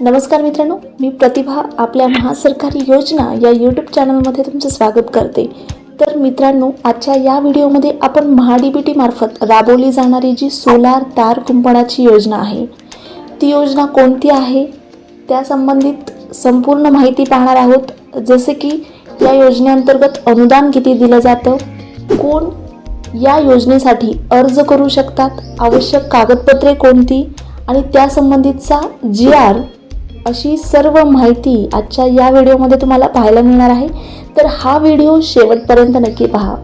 नमस्कार मित्रांनो मी प्रतिभा आपल्या महासरकारी योजना या यूट्यूब चॅनलमध्ये तुमचं स्वागत करते. तर मित्रांनो आजच्या या व्हिडिओमध्ये आपण महाडीबीटी मार्फत राबवली जाणारी जी सोलार तार कुंपणाची योजना आहे ती योजना कोणती आहे? त्या संबंधित संपूर्ण माहिती पाहणार आहोत. जसे की या योजनेअंतर्गत अनुदान किती दिलं जातं कोण या योजनेसाठी अर्ज करू शकतात आवश्यक कागदपत्रे कोणती आणि त्यासंबंधीचा जी आर अशी सर्व माहिती आजच्या या व्हिडिओमध्ये तुम्हाला पाहायला मिळणार आहे. तर हा व्हिडिओ शेवटपर्यंत नक्की पहा.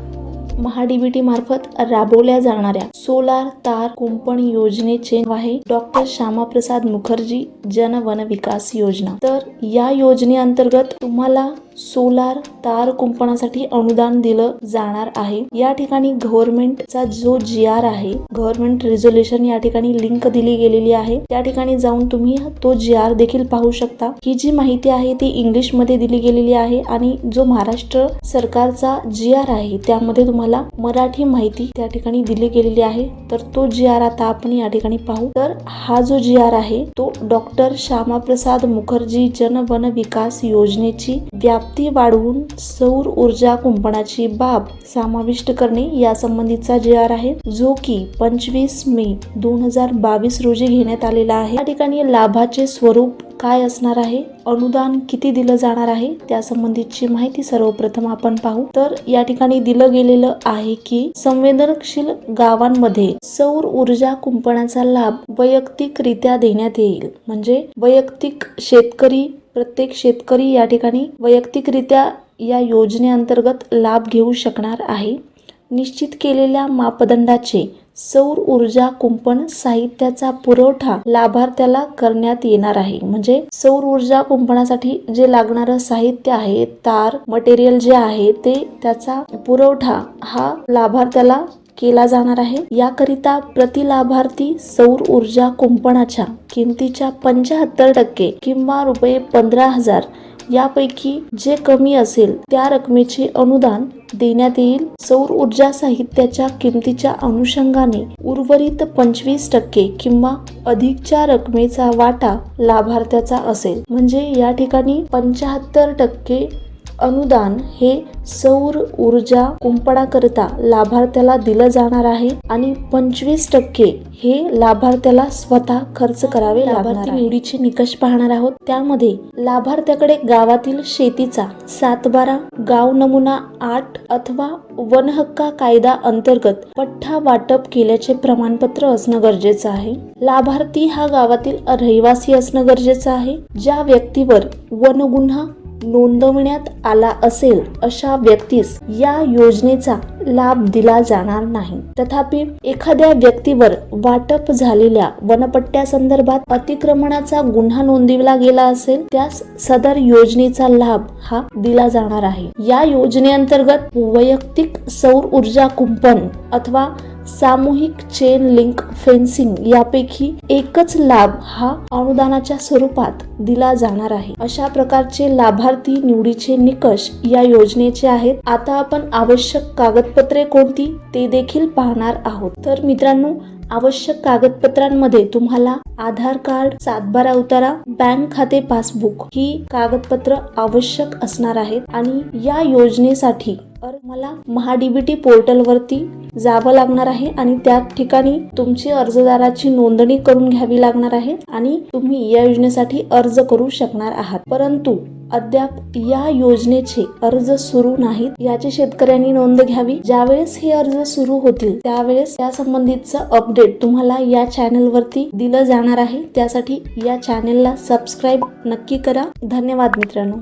महाडीबीटी मार्फत राबवल्या जाणाऱ्या सोलार तार कुंपण योजनेचे नाव आहे डॉक्टर श्यामाप्रसाद मुखर्जी जन वन विकास योजना. तर या योजनेअंतर्गत तुम्हाला सोलार तार कुंपणासाठी अनुदान दिलं जाणार आहे. या ठिकाणी गव्हर्नमेंटचा जो जी आर आहे गव्हर्नमेंट रिझोल्युशन या ठिकाणी लिंक दिली गेलेली आहे. त्या ठिकाणी जाऊन तुम्ही तो जी आर देखील पाहू शकता. ही जी माहिती आहे ती इंग्लिशमध्ये दिली गेलेली आहे आणि जो महाराष्ट्र सरकारचा जी आर आहे त्यामध्ये तुम्हाला मराठी माहिती त्या ठिकाणी दिली गेलेली आहे. तर तो जी आर आता आपण या ठिकाणी पाहू. तर हा जो जी आर आहे तो डॉक्टर श्यामाप्रसाद मुखर्जी जन वन विकास योजनेची व्याप्ती वाढवून सौर ऊर्जा कुंपणाची बाब समाविष्ट करणे या संबंधीचा आर आहे जो की पंचवीस मे दोन हजार बावीस रोजी घेण्यात आलेला आहे. या ठिकाणी लाभाचे स्वरूप काय असणार आहे? अनुदान किती दिलं जाणार आहे? त्यासंबंधीची माहिती सर्वप्रथम आपण पाहू. तर या ठिकाणी दिलं गेलेलं आहे की संवेदनशील गावांमध्ये सौर ऊर्जा कुंपणाचा लाभ वैयक्तिकरित्या देण्यात येईल. म्हणजे वैयक्तिक शेतकरी प्रत्येक शेतकरी या ठिकाणी वैयक्तिकरित्या या योजनेअंतर्गत लाभ घेऊ शकणार आहे. निश्चित केलेल्या मापदंडाचे सौर ऊर्जा कुंपण साहित्याचा पुरवठा लाभार्थ्याला करण्यात येणार आहे. म्हणजे सौर ऊर्जा कुंपणासाठी जे लागणारं साहित्य आहे तार मटेरियल जे आहे ते त्याचा पुरवठा हा लाभार्थ्याला केला जाणार आहे. याकरिता प्रति लाभार्थी सौर ऊर्जा कुंपणाच्या किमतीच्या पंच्याहत्तर टक्के किंवा रुपये पंधरा हजार यापैकी जे कमी असेल त्या रकमेचे अनुदान देण्यात येईल. सौर ऊर्जा साहित्याच्या किमतीच्या अनुषंगाने उर्वरित पंचवीस टक्के किंवा अधिकच्या रकमेचा वाटा लाभार्थ्याचा असेल. म्हणजे या ठिकाणी पंच्याहत्तर टक्के अनुदान हे सौर ऊर्जा कुंपणाकरिता लाभार्थ्याला दिलं जाणार आहे आणि पंचवीस टक्के हे लाभार्थ्याला स्वतः खर्च करावे लाभार्थी निवडीचे निकष पाहणार आहोत. त्यामध्ये लाभार्थ्याकडे गावातील शेतीचा सातबारा गाव नमुना आठ अथवा वन हक्का कायदा अंतर्गत पट्टा वाटप केल्याचे प्रमाणपत्र असणं गरजेचं आहे. लाभार्थी हा गावातील रहिवासी असणं गरजेचं आहे. ज्या व्यक्तीवर वनगुन्हा नोंदवण्यात आला असेल अशा व्यक्तीस या योजनेचा लाभ दिला जाणार नाही. तथापि एखाद्या व्यक्तीवर वाटप झालेल्या वनपट्ट्या संदर्भात अतिक्रमणाचा गुन्हा नोंदविला गेला असेल त्यास सदर योजनेचा लाभ हा दिला जाणार आहे. या योजनेअंतर्गत वैयक्तिक सौर ऊर्जा कुंपण अथवा सामूहिक चेन लिंक फेन्सिंग यापैकी एकच लाभ हा अनुदानाच्या स्वरूपात दिला जाणार आहे. अशा प्रकारचे लाभार्थी निवडीचे निकष या योजनेचे आहेत. आता आपण आवश्यक कागद कागदपत्रे कोणती ते देखील पाहणार आहोत. तर मित्रांनो आवश्यक कागदपत्रांमध्ये तुम्हाला आधार कार्ड सातबारा उतारा बँक खाते पासबुक ही कागदपत्र आवश्यक असणार आहेत आणि या योजनेसाठी तर मला महाडीबीटी पोर्टलवरती जावं लागणार आहे आणि त्या ठिकाणी तुमची अर्जदाराची नोंदणी करून घ्यावी लागणार आहे आणि तुम्ही या योजनेसाठी अर्ज करू शकणार आहात. परंतु अद्याप या योजनेचे अर्ज सुरू नाहीत. याची शेतकऱ्यांनी नोंद घ्यावी. ज्यावेळेस हे अर्ज सुरू होतील त्यावेळेस त्या संबंधितचं अपडेट तुम्हाला या चॅनल वरती दिलं जाणार आहे. त्यासाठी या चॅनेलला सबस्क्राईब नक्की करा. धन्यवाद मित्रांनो.